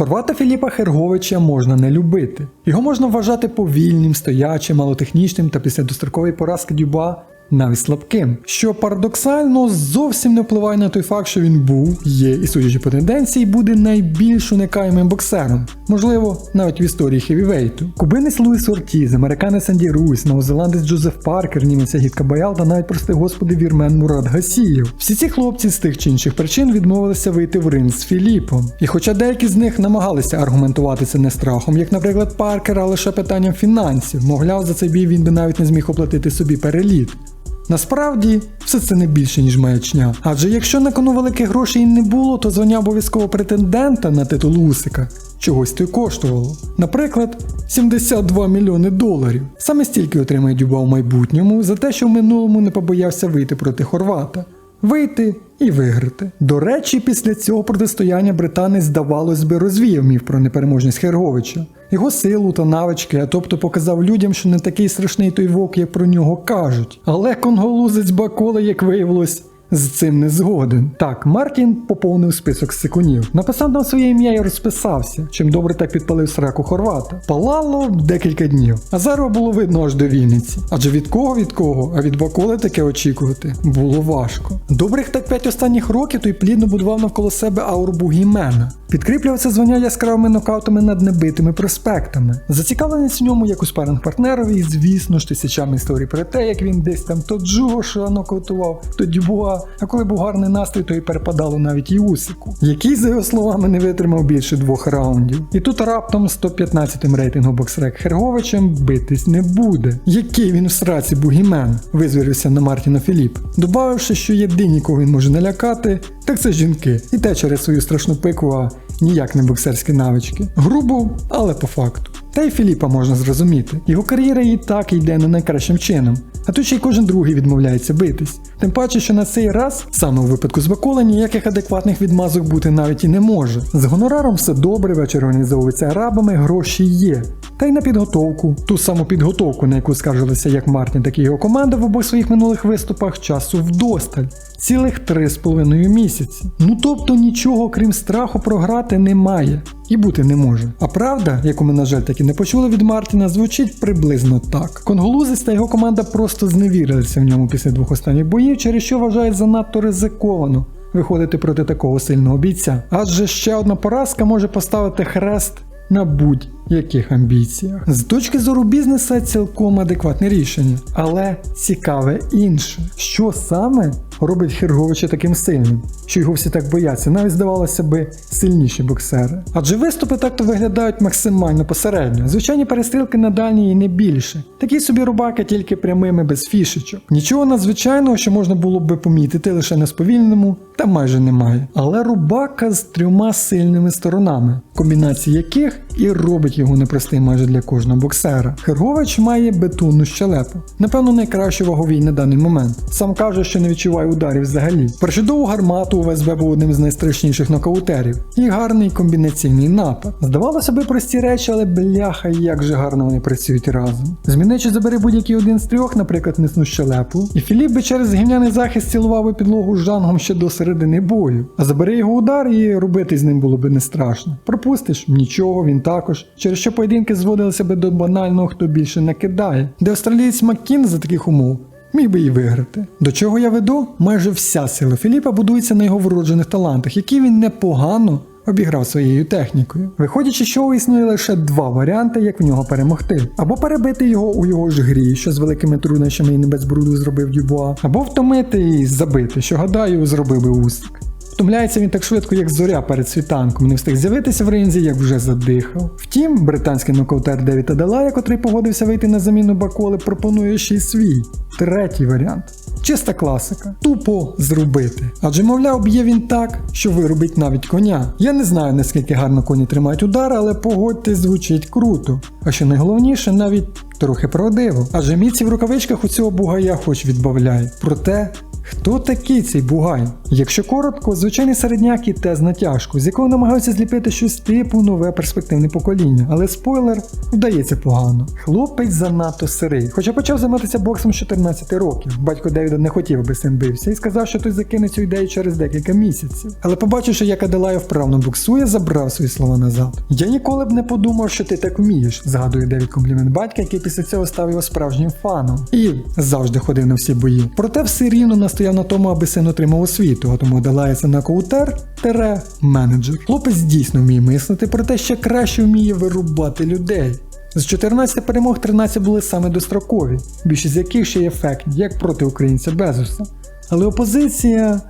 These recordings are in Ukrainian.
Хорвата Філіпа Херговича можна не любити. Його можна вважати повільним, стоячим, малотехнічним та після дострокової поразки Дюба навіть слабким, що парадоксально зовсім не впливає на той факт, що він був, є і судячи по тенденції, буде найбільш уникаємим боксером, можливо, навіть в історії хевівейту. Кубинець Луїс Ортіз, американець Анді Руйс, новозеландець Джозеф Паркер, німець Гітка Баял та навіть прости господи вірмен Мурат Гасієв. Всі ці хлопці з тих чи інших причин відмовилися вийти в ринг з Філіпом. І хоча деякі з них намагалися аргументувати це не страхом, як, наприклад, Паркер, а лише питанням фінансів, мовляв, за цей бій він би навіть не зміг оплатити собі переліт. Насправді, все це не більше, ніж маячня. Адже якщо на кону великих грошей не було, то звання обов'язкового претендента на титул Усика чогось то й коштувало. Наприклад, 72 мільйони доларів. Саме стільки отримає Дюба в майбутньому за те, що в минулому не побоявся вийти проти Хорвата. Вийти і виграти. До речі, після цього протистояння британець, здавалось би, розвіяв міф про непереможність Херговича, його силу та навички, а тобто показав людям, що не такий страшний той вовк, як про нього кажуть. Але конголузець Баколи, як виявилось, з цим не згоден. Так, Мартін поповнив список сикунів. Написав там своє ім'я і розписався, чим добре так підпалив сраку Хорвата. Палало декілька днів. А зараз було видно аж до Вінниці. Адже від кого від кого, а від Баколи таке очікувати було важко. Добрих так п'ять останніх років той плідно будував навколо себе ауру бугімена. Підкріплював це звання яскравими нокаутами над небитими проспектами. Зацікавленість в ньому як у спаринг партнерові, і звісно ж тисячами історій про те, як він десь там то Джоша нокаутував, то Дюбуа, а коли був гарний настрій, то й перепадало навіть і Усику, який, за його словами, не витримав більше двох раундів. І тут раптом 115-м рейтингу боксрек Херговичем битись не буде. Який він в сраці бугімен, визвірився на Мартіна Філіп, добавивши, що єдині, кого він може налякати, так це жінки, і те через свою страшну пику, а ніяк не боксерські навички. Грубо, але по факту. Та й Філіпа можна зрозуміти. Його кар'єра і так йде не найкращим чином. А тут ще й кожен другий відмовляється битись. Тим паче, що на цей раз, саме у випадку з Бакола, ніяких адекватних відмазок бути навіть і не може. З гонораром все добре, вечір організовується арабами, гроші є. Та й на підготовку, ту саму підготовку, на яку скаржилися як Мартін, так і його команда в обох своїх минулих виступах, часу вдосталь. Цілих три з половиною місяці. Ну тобто нічого крім страху програти немає. І бути не може. А правда, яку ми, на жаль, таки не почули від Мартіна, звучить приблизно так. Конголузець та його команда просто зневірилися в ньому після двох останніх боїв, через що вважають занадто ризиковано виходити проти такого сильного бійця. Адже ще одна поразка може поставити хрест на будь-яких амбіціях. З точки зору бізнеса цілком адекватне рішення, але цікаве інше, що саме робить Херговича таким сильним, що його всі так бояться, навіть здавалося би сильніші боксери. Адже виступи так-то виглядають максимально посередньо. Звичайні перестрілки на дальній і не більше. Такі собі рубаки тільки прямими без фішечок. Нічого надзвичайного, що можна було би помітити лише на сповільненому, та майже немає. Але рубака з трьома сильними сторонами, комбінації яких і робить його непростим майже для кожного боксера. Хергович має бетонну щелепу, напевно, найкращу ваговій на даний момент. Сам каже, що не відчуває ударів взагалі. Причудову гармату у ВСБ був одним з найстрашніших нокаутерів. І гарний комбінаційний напад. Здавалося би прості речі, але бляха, як же гарно вони працюють разом. Зміни чи забери будь-який один з трьох, наприклад, міцну щелепу, і Філіп би через гівняний захист цілував би підлогу жангом ще до середини бою. А забери його удар і робити з ним було би не страшно. Пропустиш нічого, він також. Через що поєдинки зводилися би до банального, хто більше накидає, де австралієць Маккін за таких умов міг би і виграти. До чого я веду? Майже вся сила Філіпа будується на його вроджених талантах, які він непогано обіграв своєю технікою. Виходячи, що існує лише два варіанти, як в нього перемогти: або перебити його у його ж грі, що з великими труднощами і не без бруду зробив Дюбуа, або втомити і забити, що гадаю, зробив би Усик. Втомляється він так швидко, як зоря перед світанком, не встиг з'явитися в ринзі, як вже задихав. Втім, британський нокаутер Девід Аделая, котрий погодився вийти на заміну Баколи, пропонує ще й свій третій варіант. Чиста класика. Тупо зробити. Адже, мовляв, б'є він так, що вирубить навіть коня. Я не знаю, наскільки гарно коні тримають удар, але погодьте, звучить круто. А що найголовніше, навіть трохи правдиво. Адже міці в рукавичках у цього бугая хоч відбавляй. Проте Хто такий цей бугай? Якщо коротко, звичайний середняк і тест на тяжку, з якого намагаються зліпити щось типу нове перспективне покоління, але спойлер вдається погано. Хлопець занадто сирий, хоча почав займатися боксом з 14 років. Батько Девіда не хотів, аби син бився, і сказав, що той закине цю ідею через декілька місяців. Але побачивши, як Аделая вправно боксує, забрав свої слова назад. Я ніколи б не подумав, що ти так вмієш, згадує Девід комплімент батька, який після цього став його справжнім фаном. І завжди ходив на всі бої. Проте все рівно настояв на тому, аби син отримав освіту, а тому Аделая це нокаутер тере менеджер. Хлопець дійсно вміє мислити, проте ще краще вміє вирубати людей. З 14 перемог 13 були саме дострокові, більшість з яких ще є ефектні, як проти українця Безуса. Але опозиція.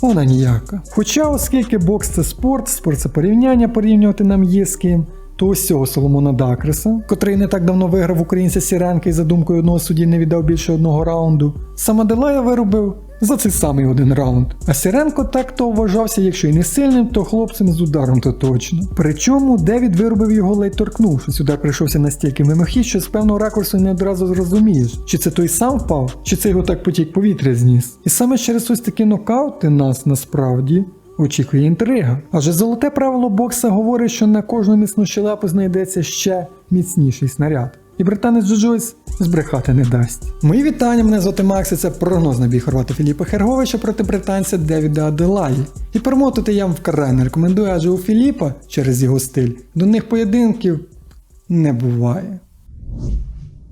Вона ніяка. Хоча, оскільки бокс це спорт, спорт це порівняння, порівнювати нам є з ким, то ось цього Соломона Дакреса, котрий не так давно виграв українця Сіренка і за думкою одного судді не віддав більше одного раунду, сам Аделая виробив за цей самий один раунд. А Сіренко так то вважався, якщо й не сильним, то хлопцем з ударом то точно. Причому Девід виробив його ледь торкнувшись. Удар прийшовся настільки мимохідь, що з певного ракурсу не одразу зрозумієш, чи це той сам впав, чи це його так потік повітря зніс. І саме через ось такі нокаути нас насправді. Очікує інтрига. Адже золоте правило бокса говорить, що на кожну міцну щелепу знайдеться ще міцніший снаряд. І британець Джо Джойс збрехати не дасть. Мої вітання, мене звати Макс, і це прогноз на бій хорвата Філіпа Херговича проти британця Девіда Аделаї. І перемотати я вам вкрай не рекомендую, адже у Філіпа через його стиль до них поєдинків не буває.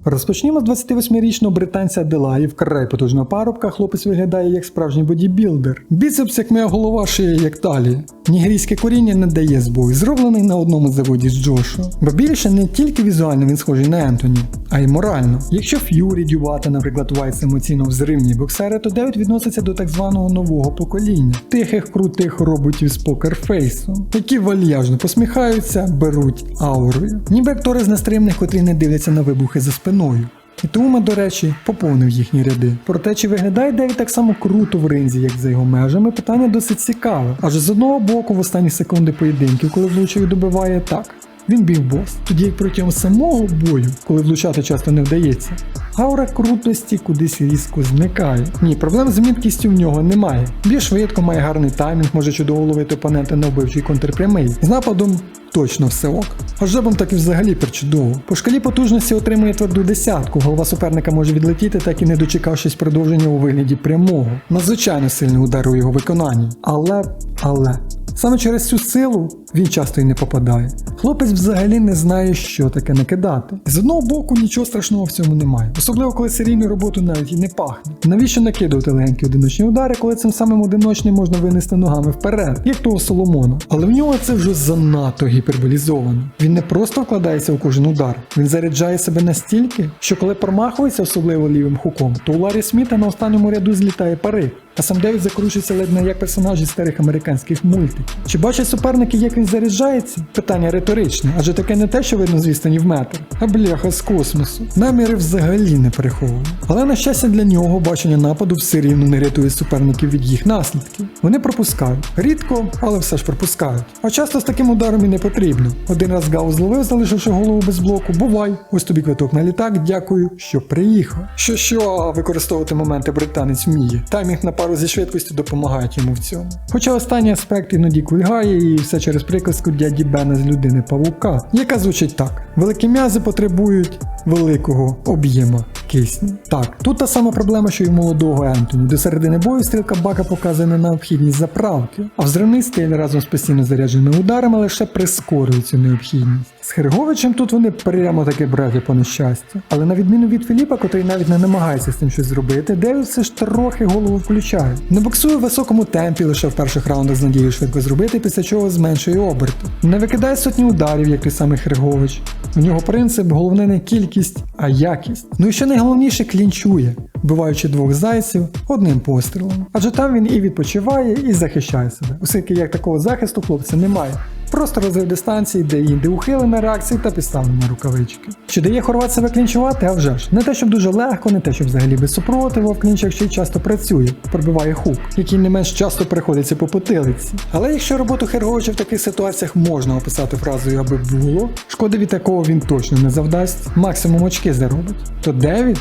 Розпочнімо з 28-річного британця Аделаї, вкрай потужного парубка, хлопець виглядає як справжній бодібілдер. Біцепс, як моя голова, шия як талія. Нігерійське коріння не дає збою, зроблений на одному заводі з Джошу. Бо більше не тільки візуально він схожий на Ентоні, а й морально. Якщо Ф'юрі, Дювата, наприклад, Вайс емоційно взривні боксери, то Девід відноситься до так званого нового покоління, тихих крутих роботів з покерфейсом, які вальяжно посміхаються, беруть аурою. Ніби актори з нестримних, котрі не дивляться на вибухи за спиною. І тому ми, до речі, поповнив їхні ряди. Проте, чи виглядає Девід так само круто в ринзі, як за його межами, питання досить цікаве. Адже з одного боку, в останні секунди поєдинків, коли влучив добиває так. Він бів бос, тоді як протягом самого бою, коли влучати часто не вдається, аура крутості кудись різко зникає. Ні, проблем з міткістю в нього немає. Б'є швидко, має гарний таймінг, може чудово ловити опонента на вбивчий контрпрямий. З нападом точно все ок. А жебом так і взагалі причудово. По шкалі потужності отримує тверду десятку. Голова суперника може відлетіти, так і не дочекавшись продовження у вигляді прямого. Надзвичайно сильний удар у його виконанні. Але, але. Саме через цю силу він часто й не попадає. Хлопець взагалі не знає, що таке накидати. З одного боку нічого страшного в цьому немає, особливо коли серійною роботою навіть і не пахне. Навіщо накидувати легенькі одиночні удари, коли цим самим одиночним можна винести ногами вперед, як того Соломона. Але в нього це вже занадто гіперболізовано. Він не просто вкладається у кожен удар, він заряджає себе настільки, що коли промахується, особливо лівим хуком, то у Ларі Сміта на останньому ряду злітає пари. А сам Девід закручується ледь не як персонажі старих американських мультиків. Чи бачать суперники, як він заряджається? Питання риторичне, адже таке не те, що видно з в метр, а бляха з космосу. Наміри взагалі не приховані. Але на щастя для нього бачення нападу все рівно не рятує суперників від їх наслідків. Вони пропускають. Рідко, але все ж пропускають. А часто з таким ударом і не потрібно. Один раз Гау зловив, залишивши голову без блоку. Бувай, ось тобі квиток на літак, дякую, що приїхав. Що що, використовувати моменти британець вміє. Таймінг на пару зі швидкістю допомагають йому в цьому. Хоча останній аспект іноді кульгає, і все через приказку дяді Бена з людини павука, яка звучить так: великі м'язи потребують великого об'єма кисню. Так, тут та сама проблема, що й у молодого Ентоні. До середини бою стрілка бака показує на необхідність заправки, а взривний стиль разом з постійно зарядженими ударами лише прискорює цю необхідність. З Херговичем тут вони прямо таки браті по нещастю. Але на відміну від Філіпа, котрий навіть не намагається з цим щось зробити, Девід все ж трохи голову включає. Не боксує в високому темпі лише в перших раундах з надією швидко зробити, після чого зменшує оберти. Не викидає сотні ударів, як той самий Хергович. В нього принцип головне не кількість, а якість. Ну і що найголовніше клінчує, вбиваючи двох зайців одним пострілом. Адже там він і відпочиває, і захищає себе, оскільки як такого захисту хлопця немає. Просто розрив дистанції, де інде ухилена реакції та підставлені рукавички. Чи дає хорват себе клінчувати? А вже ж. Не те, щоб дуже легко, не те, щоб взагалі без супротиву, в клінчах й часто працює, пробиває хук, який не менш часто приходиться по потилиці. Але якщо роботу Херговича в таких ситуаціях можна описати фразою аби було, шкоди від такого він точно не завдасть, максимум очки заробить. То Девід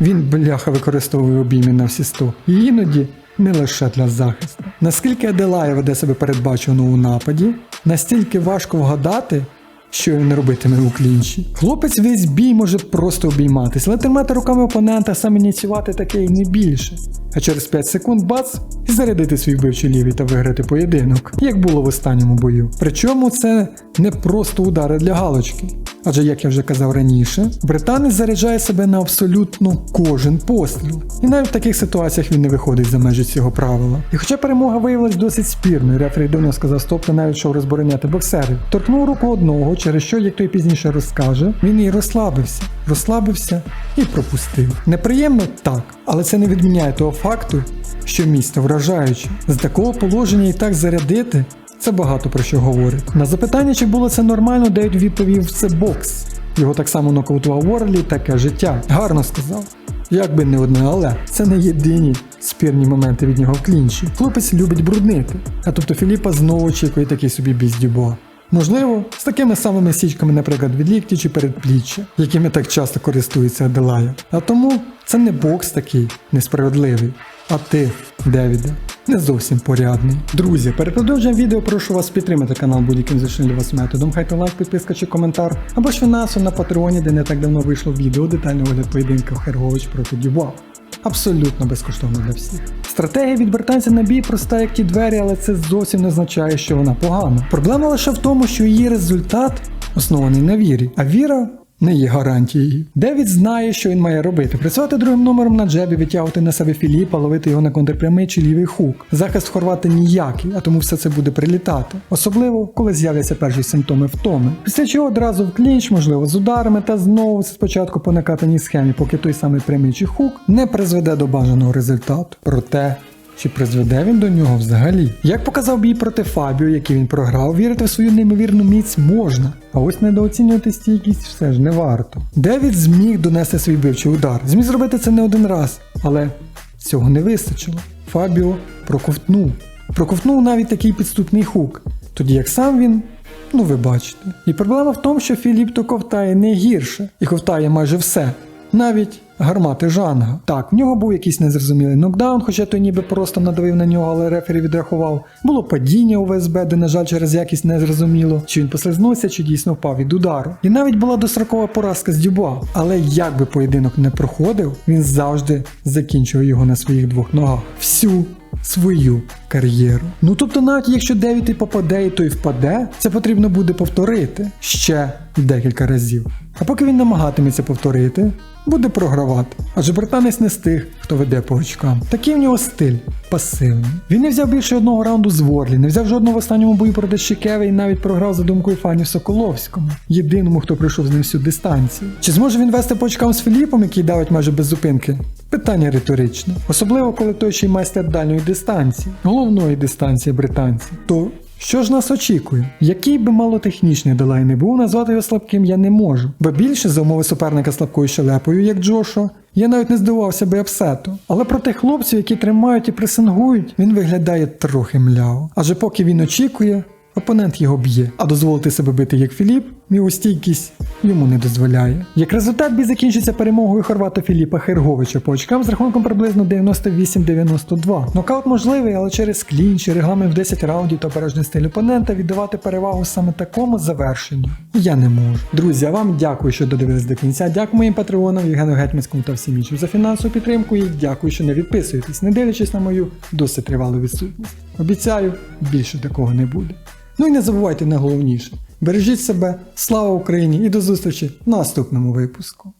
Він бляха використовує обійми на всі сто. І іноді не лише для захисту. Наскільки Аделая веде себе передбачено у нападі, настільки важко вгадати, що він робитиме у клінчі. Хлопець весь бій може просто обійматися, але тримати руками опонента, сам ініціювати таке і не більше. А через 5 секунд бац і зарядити свій вбивчий лівий та виграти поєдинок, як було в останньому бою. Причому це не просто удари для галочки. Адже, як я вже казав раніше, британець заряджає себе на абсолютно кожен постріл. І навіть в таких ситуаціях він не виходить за межі цього правила. І хоча перемога виявилась досить спірною, рефері давно сказав стоп та навіть йшов розбороняти боксерів, торкнув руку одного, через що, як той пізніше розкаже, він і розслабився, розслабився і пропустив. Неприємно так, але це не відміняє того факту, що місто вражаюче. З такого положення і так зарядити. Це багато про що говорить. На запитання, чи було це нормально, Девід відповів це бокс. Його так само нокаутував Ворлі, таке життя. Гарно сказав. Як би не одне, але це не єдині спірні моменти від нього в клінчі. Хлопець любить бруднити. А тобто Філіпа знову очікує такий собі Дюбуа. Можливо, з такими самими січками, наприклад, від лікті чи передпліччя, якими так часто користується Аделая. А тому це не бокс такий несправедливий. А ти, Девіде, не зовсім порядний. Друзі, перед продовженням відео прошу вас підтримати канал будь-яким зручним для вас методом. Хайте лайк, підписка чи коментар, або ж фінансово на Патреоні, де не так давно вийшло відео детальний огляд поєдинка Хергович проти Дюбуа. Абсолютно безкоштовно для всіх. Стратегія від британця на бій проста, як ті двері, але це зовсім не означає, що вона погана. Проблема лише в тому, що її результат оснований на вірі, а віра не є гарантією. Девід знає, що він має робити: працювати другим номером на джебі, витягувати на себе Філіпа, ловити його на контрпрямий чи лівий хук. Захист хорвати ніякий, а тому все це буде прилітати. Особливо, коли з'являться перші симптоми втоми. Після чого одразу в клінч, можливо, з ударами та знову спочатку по накатаній схемі, поки той самий прямий чи хук не призведе до бажаного результату. Проте. Чи призведе він до нього взагалі? Як показав бій проти Фабіо, який він програв, вірити в свою неймовірну міць можна, а ось недооцінювати стійкість все ж не варто. Девід зміг донести свій бивчий удар, зміг зробити це не один раз, але цього не вистачило. Фабіо проковтнув. Проковтнув навіть такий підступний хук, тоді як сам він. Ну, ви бачите. І проблема в тому, що Філіп то ковтає не гірше і ковтає майже все. Навіть гармати Жанга. Так, в нього був якийсь незрозумілий нокдаун, хоча той ніби просто надавив на нього, але рефері відрахував. Було падіння у ВСБ, де, на жаль, через якість незрозуміло, чи він послизнувся, чи дійсно впав від удару. І навіть була дострокова поразка з Дюбуа. Але як би поєдинок не проходив, він завжди закінчував його на своїх двох ногах. Всю свою кар'єру. Ну тобто, навіть якщо і попаде, і той впаде, це потрібно буде повторити ще декілька разів. А поки він намагатиметься повторити, буде програвати. Адже британець не з тих, хто веде по очкам. Такий в нього стиль пасивний. Він не взяв більше одного раунду з Ворлі, не взяв жодного в останньому бою проти Щекеви і навіть програв за думкою фанів Соколовському, єдиному, хто пройшов з ним всю дистанцію. Чи зможе він вести по очкам з Філіпом, який давить майже без зупинки? Питання риторичне. Особливо, коли той ще й майстер дальньої дистанції, головної дистанції британців. То що ж нас очікує? Який би малотехнічний Делай не був, назвати його слабким я не можу. Бо більше за умови суперника слабкою щелепою, як Джошуа, я навіть не здивувався би апсету. Але проти хлопців, які тримають і пресингують, він виглядає трохи мляво. Адже поки він очікує, опонент його б'є. А дозволити себе бити як Філіп, його йому не дозволяє. Як результат, бій закінчиться перемогою хорвата Філіпа Херговича по очкам з рахунком приблизно 98-92. Нокаут можливий, але через клінч, регламент в 10 раундів та обережний стиль опонента віддавати перевагу саме такому завершенню я не можу. Друзі, а вам дякую, що додивились до кінця. Дякую моїм патреонам, Євгену Гетьманському та всім іншим за фінансову підтримку. І дякую, що не відписуєтесь, не дивлячись на мою досить тривалу відсутність. Обіцяю, більше такого не буде. Ну і не забувайте найголовніше. Бережіть себе, слава Україні і до зустрічі в наступному випуску.